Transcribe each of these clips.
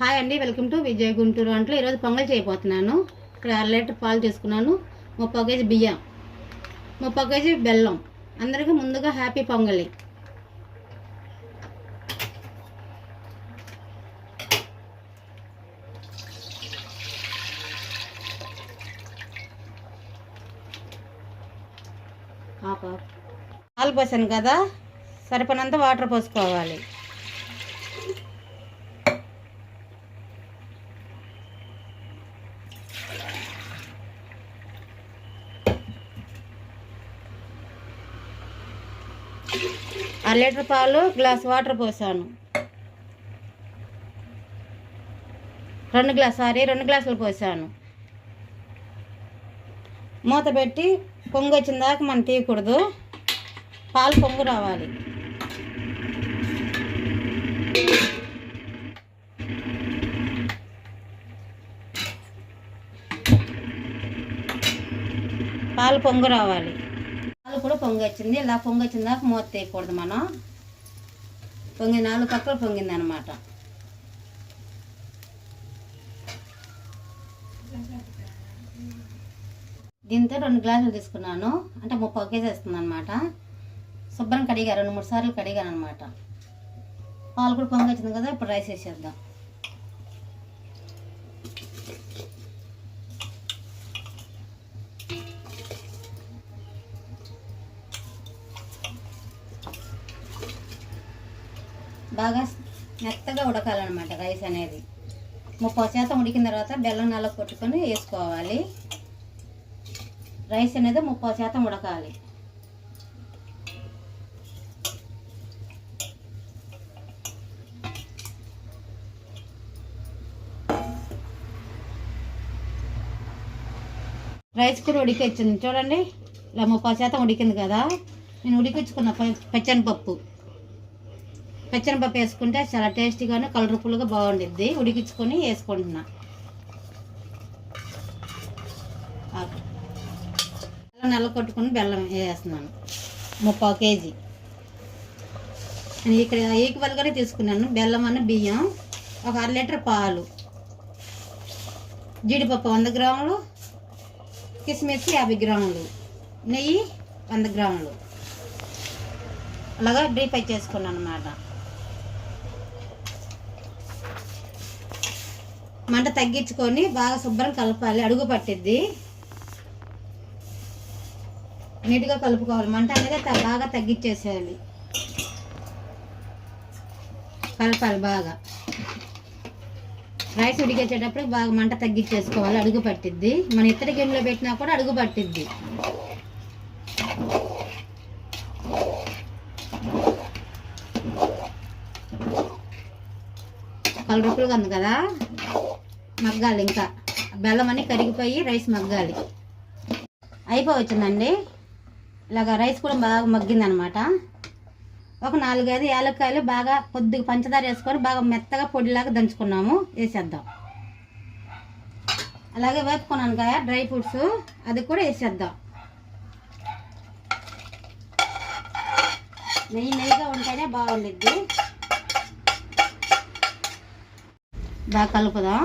Hi అండి welcome to Vijay Guntur అంట్లో ఈరోజు పొంగల్ చేయబోతున్నాను. ఇక్కడ అర లీటర్ పాలు తీసుకున్నాను ముప్పై కేజీ బియ్యం ముప్పై కేజీ బెల్లం అందరికీ ముందుగా హ్యాపీ పొంగలి. పాలు పోసాను కదా సరిపడినంత వాటర్ పోసుకోవాలి. అర లీటర్ పాలు గ్లాస్ వాటర్ పోసాను. రెండు గ్లాస్ సారీ రెండు గ్లాసులు పోసాను. మూత పెట్టి పొంగు వచ్చిన దాకా మనం తీయకూడదు. పాలు పొంగు రావాలి. పాలు పొంగు రావాలి. పాలు కూడా పొంగి వచ్చింది ఇలా పొంగి వచ్చిన దాకా మూత తీయకూడదు మనం. పొంగి నాలుగు పక్కలు పొంగింది అనమాట దీంతో రెండు గ్లాసులు తీసుకున్నాను. అంటే ముప్పై కేజీ వస్తుంది అనమాట శుభ్రం కడిగా రెండు మూడు సార్లు కడిగాను అనమాట పాలు కూడా పొంగి వచ్చింది కదా ఇప్పుడు రైస్ వేసేద్దాం. బాగా మెత్తగా ఉడకాలన్నమాట రైస్ అనేది. ముప్పై శాతం ఉడికిన తర్వాత బెల్లం నల్ల కొట్టుకొని వేసుకోవాలి. రైస్ అనేది ముప్పై శాతం ఉడకాలి. రైస్ కూడా ఉడికొచ్చింది చూడండి ఇలా ముప్పై శాతం ఉడికింది కదా. నేను ఉడికించుకున్న పచ్చనిపప్పు పచ్చనిపప్పు వేసుకుంటే చాలా టేస్టీగాను కలర్ఫుల్గా బాగుండిద్ది. ఉడికించుకొని వేసుకుంటున్నా. నల్ల కొట్టుకుని బెల్లం వేస్తున్నాను. ముప్పై కేజీ. నేను ఇక్కడ ఈక్వల్గానే తీసుకున్నాను. బెల్లం అన్న బియ్యం. ఒక అర లీటర్ పాలు. జీడిపప్పు వంద గ్రాములు. కిస్మిస్ యాభై గ్రాములు. నెయ్యి వంద గ్రాములు. అలాగా డీప్ చేసుకున్నాను అన్నమాట. మంట తగ్గించుకొని బాగా శుభ్రం కలపాలి. అడుగు పట్టిద్ది. నీట్గా కలుపుకోవాలి. మంట అనేది బాగా తగ్గించేసేయాలి. కలపాలి బాగా. రైస్ ఉడికేసేటప్పుడు బాగా మంట తగ్గించేసుకోవాలి. అడుగు పట్టిద్ది. మన ఇతర గిన్నెలో పెట్టినా కూడా అడుగు పట్టిద్ది. కలర్ఫుల్గా ఉంది కదా. మగ్గాలి ఇంకా. బెల్లం అన్ని కరిగిపోయి రైస్ మగ్గాలి. అయిపోవచ్చిందండి. ఇలాగ రైస్ కూడా బాగా మగ్గిందనమాట. ఒక నాలుగైదు యాలక్కాయలు బాగా కొద్దిగా పంచదార వేసుకొని బాగా మెత్తగా పొడిలాగా దంచుకున్నాము. వేసేద్దాం. అలాగే వేపుకున్నాను కదా డ్రై ఫ్రూట్స్. అది కూడా వేసేద్దాం. నెయ్యి నెయ్యిగా ఉంటేనే బాగుండిద్ది. బాగా కలుపుదాం.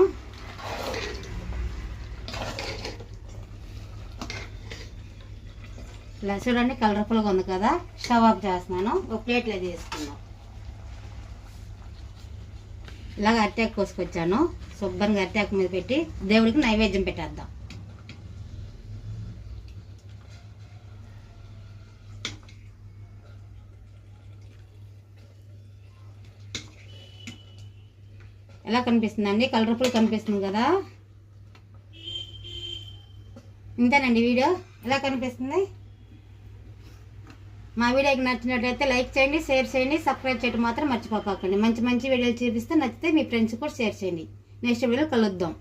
ఇలా చూడండి కలర్ఫుల్గా ఉంది కదా. స్టవ్ ఆఫ్ చేస్తున్నాను. ఒక ప్లేట్లో తీసుకున్నాం ఇలాగ అట్టాక్ కోసుకొచ్చాను. శుభ్రంగా అట్టాక్ మీద పెట్టి దేవుడికి నైవేద్యం పెట్టేద్దాం. ఎలా కనిపిస్తుందండి? కలర్ఫుల్ కనిపిస్తుంది కదా? ఇంతేనండి వీడియో? ఎలా కనిపిస్తుంది? మా వీడియోకి నచ్చినట్లయితే లైక్ చేయండి షేర్ చేయండి సబ్స్క్రైబ్ చేయడం మాత్రం మర్చిపోకండి. మంచి మంచి వీడియోలు చూపిస్తే నచ్చితే మీ ఫ్రెండ్స్ కూడా షేర్ చేయండి. నెక్స్ట్ వీడియో కలుద్దాం.